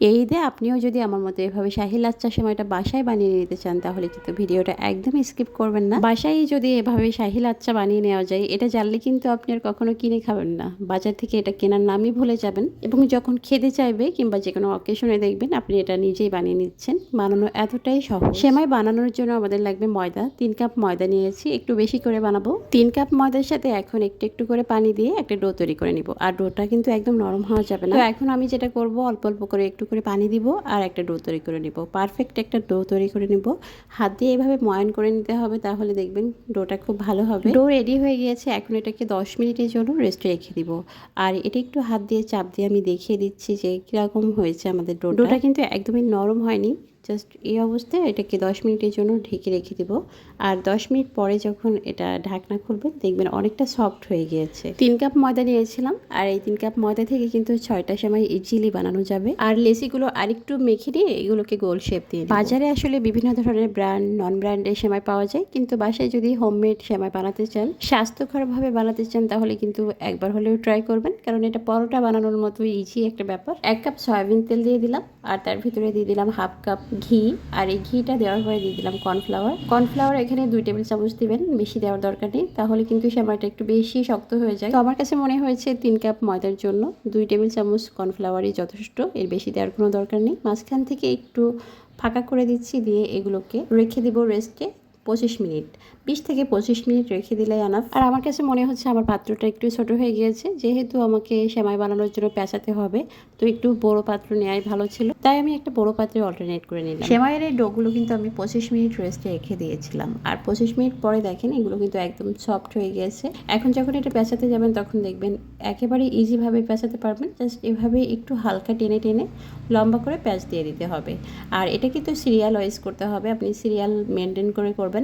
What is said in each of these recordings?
এই ঈদে আপনিও যদি আমার মতো এভাবে শাহি লাচ্চা সময়টা বাসায় বানিয়ে নিতে চান, তাহলে কিন্তু ভিডিওটা একদমই স্কিপ করবেন না। বাসায় যদি এভাবে শাহি লাচ্চা বানিয়ে নেওয়া যায়, এটা জানলে কিন্তু আপনি আর কখনো কিনে খাবেন না। বাজার থেকে এটা কেনার নামই ভুলে যাবেন এবং যখন খেতে চাইবে কিংবা যে কোনো অকেশনে দেখবেন, আপনি এটা নিজেই বানিয়ে নিচ্ছেন। বানানো এতটাই সহজ। সেমাই বানানোর জন্য আমাদের লাগবে ময়দা। তিন কাপ ময়দা নিয়েছি, একটু বেশি করে বানাবো। তিন কাপ ময়দার সাথে এখন একটু একটু করে পানি দিয়ে একটা ডো তৈরি করে নিব। আর ডোটা কিন্তু একদম নরম হওয়া যাবে না। এখন আমি যেটা করব, অল্প অল্প করে একটু করে পানি দিব আর একটা ডো তৈরি করে নিব। পারফেক্ট একটা ডো তৈরি করে নিব। হাত দিয়ে এভাবে ময়ান করে নিতে হবে তাহলে দেখবেন ডোটা খুব ভালো হবে। ডো রেডি হয়ে গিয়েছে এখন এটাকে দশ মিনিটের জন্য রেস্টে রেখে দিব। আর এটা একটু হাত দিয়ে চাপ দিয়ে আমি দেখিয়ে দিচ্ছি যে কীরকম হয়েছে আমাদের ডোটা। ডোটা কিন্তু একদমই নরম হয়নি। জাস্ট এই অবস্থায় এটাকে দশ মিনিটের জন্য ঢেকে রেখে দিব। আর দশ মিনিট পরে যখন এটা ঢাকনা খুলবেন দেখবেন অনেকটা সফট হয়ে গিয়েছে। তিন কাপ ময়দা নিয়েছিলাম, আর এই তিন কাপ ময়দা থেকে কিন্তু ছয়টা সময় ইজিলি বানানো যাবে। আর লেসিগুলো আরেকটু মেখে দিয়ে এগুলোকে গোল শেপ দিয়ে বাজারে আসলে বিভিন্ন ধরনের ব্র্যান্ড নন ব্র্যান্ডের সেমাই পাওয়া যায়, কিন্তু বাসায় যদি হোমমেড সেমাই বানাতে চান, স্বাস্থ্যকরভাবে বানাতে চান, তাহলে কিন্তু একবার হলেও ট্রাই করবেন, কারণ এটা পরোটা বানানোর মতো ইজি একটা ব্যাপার। এক কাপ সয়াবিন তেল দিয়ে দিলাম, আর তার ভিতরে দিয়ে দিলাম হাফ কাপ ঘি, আর এই ঘিটা দেওয়ার পরে দিয়ে দিলাম কর্নফ্লাওয়ার। কর্নফ্লাওয়ার এখানে দুই টেবিল চামচ দিবেন, বেশি দেওয়ার দরকার নেই, তাহলে কিন্তু সেমাইটা একটু বেশি শক্ত হয়ে যায়। তো আমার কাছে মনে হয়েছে তিন কাপ ময়দার জন্য দুই টেবিল চামচ কর্নফ্লাওয়ারই যথেষ্ট, এর বেশি দেওয়ার কোনো দরকার নেই। মাঝখান থেকে একটু ফাঁকা করে দিচ্ছি, দিয়ে এগুলোকে রেখে দিব রেস্টে পঁচিশ মিনিট বিশ থেকে পঁচিশ মিনিট রেখে দিলে আনাফ আর আমার কাছে মনে হচ্ছে আমার পাত্রটা একটু ছোট হয়ে গিয়েছে যেহেতু আমাকে সেমাই বানানোর জন্য পেঁচাতে হবে তো একটু বড় পাত্র নেওয়াই ভালো ছিল। তাই আমি একটা বড় পাত্রে অল্টারনেট করে নিলাম। সেমাইয়ের এই ডোগুলো কিন্তু আমি পঁচিশ মিনিট রেস্টে রেখে দিয়েছিলাম। আর পঁচিশ মিনিট পরে দেখেন এগুলো কিন্তু একদম সফট হয়ে গিয়েছে। এখন যখন এটা পেঁচাতে যাবেন তখন দেখবেন একেবারে ইজিভাবে পেঁচাতে পারবেন। জাস্ট এভাবে একটু হালকা টেনে টেনে লম্বা করে প্যাঁচ দিয়ে দিতে হবে। আর এটা কিন্তু সিরিয়াল ওয়াইজ করতে হবে। আপনি সিরিয়াল মেনটেন করে করবেন।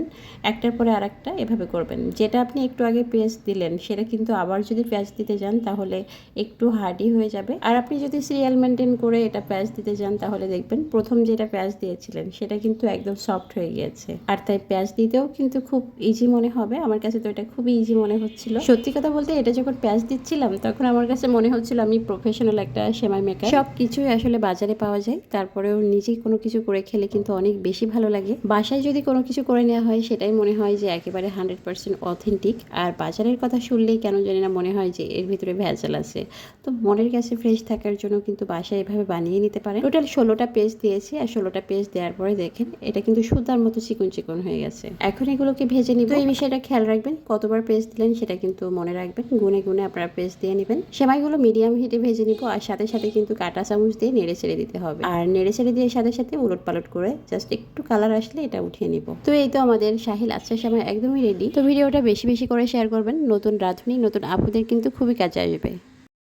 একটার পরে আর একটা এভাবে করবেন। যেটা আপনি একটু আগে পেঁয়াজ দিলেন, সেটা কিন্তু আবার যদি পেঁয়াজ দিতে যান তাহলে একটু হার্ডি হয়ে যাবে। আর আপনি যদি সিরিয়াল মেনটেন করে এটা পেঁয়াজ দিতে যান তাহলে দেখবেন প্রথম যেটা পেঁয়াজ দিয়েছিলেন, সেটা কিন্তু একদম সফট হয়ে গিয়েছে। আর তাই পেঁয়াজ দিতেও কিন্তু খুব ইজি মনে হবে। আমার কাছে তো এটা খুবই ইজি মনে হচ্ছিল। সত্যি কথা বলতে এটা যখন পেঁয়াজ দিচ্ছিলাম, তখন আমার কাছে মনে হচ্ছিল আমি প্রফেশনাল একটা সেমাই মেকার সব কিছুই আসলে বাজারে পাওয়া যায়। তারপরেও নিজেই কোনো কিছু করে খেলে কিন্তু অনেক বেশি ভালো লাগে। বাসায় যদি কোনো কিছু করে নেওয়া হয় সেটাই মনে হয় যে একেবারে হান্ড্রেড পার্সেন্ট অথেন্টিক। আর বাজারের কথা শুনলেই কেন জানি না মনে হয় যে এর ভিতরে ভেজাল আছে। তো মনের কাছে ফ্রেশ থাকার জন্য কিন্তু বাসায় এভাবে বানিয়ে নিতে পারেন। টোটাল ষোলোটা পেজ দিয়েছি আর ষোলোটা পেজ দেওয়ার পরে দেখেন, এটা কিন্তু সুতার মতো চিকন চিকন হয়ে গেছে। এখন এগুলোকে ভেজে নিব। এই বিষয়টা খেয়াল রাখবেন, কতবার পেজ দিলেন সেটা কিন্তু মনে রাখবেন। গুনে গুনে আপনারা পেজ দিয়ে নেবেন। সেমাইগুলো মিডিয়াম হিটে ভেজে নিব আর সাথে সাথে কিন্তু কাটা চামচ দিয়ে নেড়ে ছেড়ে দিতে হবে। আর নেড়ে ছেড়ে দিয়ে সাথে সাথে উলট পালট করে জাস্ট একটু কালার আসলে এটা উঠিয়ে নিব। তো এই তো আমাদের সাহিল আচ্ছা সময় একদমই রেডি তো ভিডিওটা বেশি বেশি করে শেয়ার করবেন। নতুন রাঁধুনি, নতুন আপুদের কিন্তু খুবই কাজে আসবে।